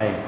Hey.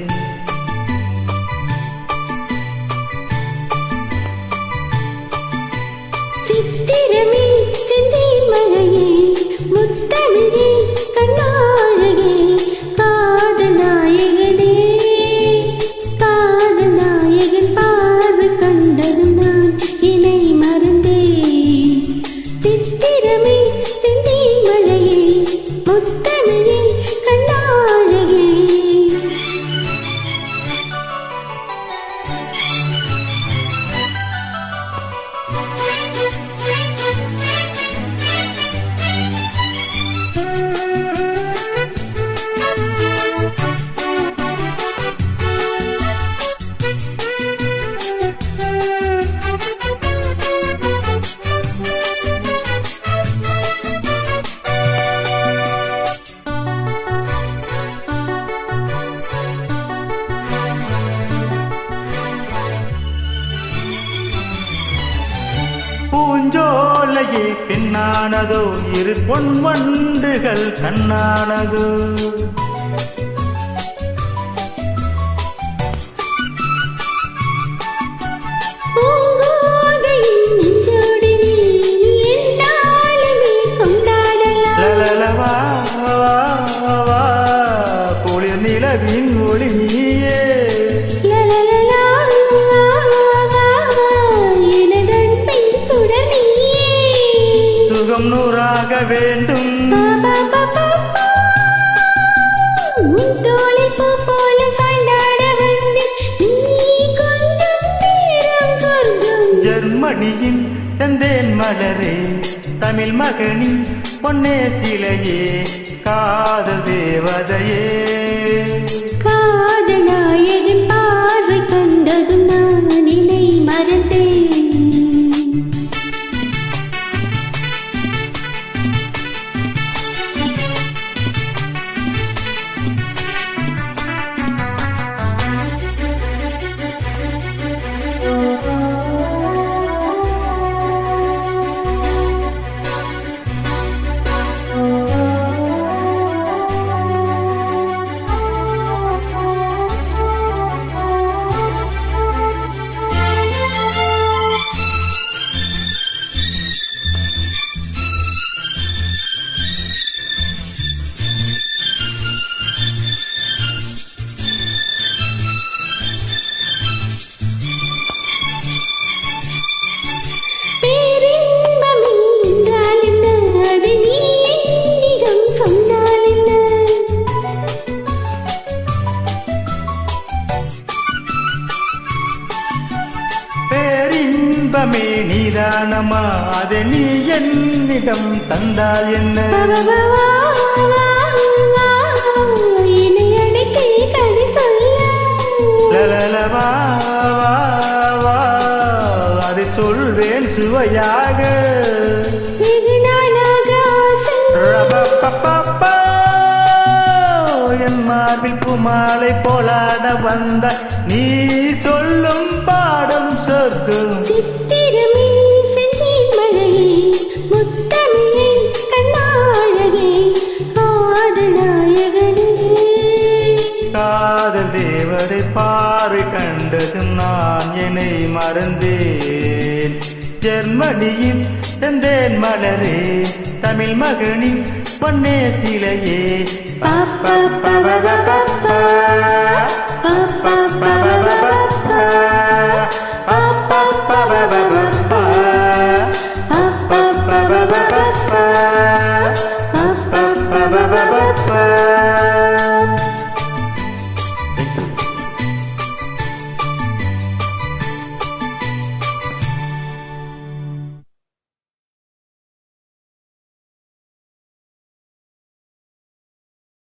முத்தமிழே கண்ணாழகே காதல் நாயகனே காதல் நாயகன் பார்வை கண்டது நான் இணை மறந்தேன் சித்திரமே செந்தேன் மலையே முத்தமிழே பூஞ்சோலையே பெண்ணானதோ இரு பொன் வண்டுகள் கண்ணானதோ பூங்கோதையின் நெஞ்சோடு சுகம் நூறாக வேண்டும். ஜெர்மனியின் செந்தேன் மலரே தமிழ் மகனின் பொன்னே சிலையே காதல் தேவதையே பேரின்பமே நீதானமா அதை நீ என்னிடம் தந்தால் என்ன? அதை சொல்வேன் சுவையாக. வெகு மார்பில் புமாலை போலாட வந்த நீ சொல்லும் பாடம் சொர்க்கும் காதல் தேவரை பா கண்டதும் நான் என்னை மறந்தேன். ஜெர்மனியின் செந்தேன் மலரே தமிழ் மகனின் பொன்னே சிலையே. பாப்பா பாப்பா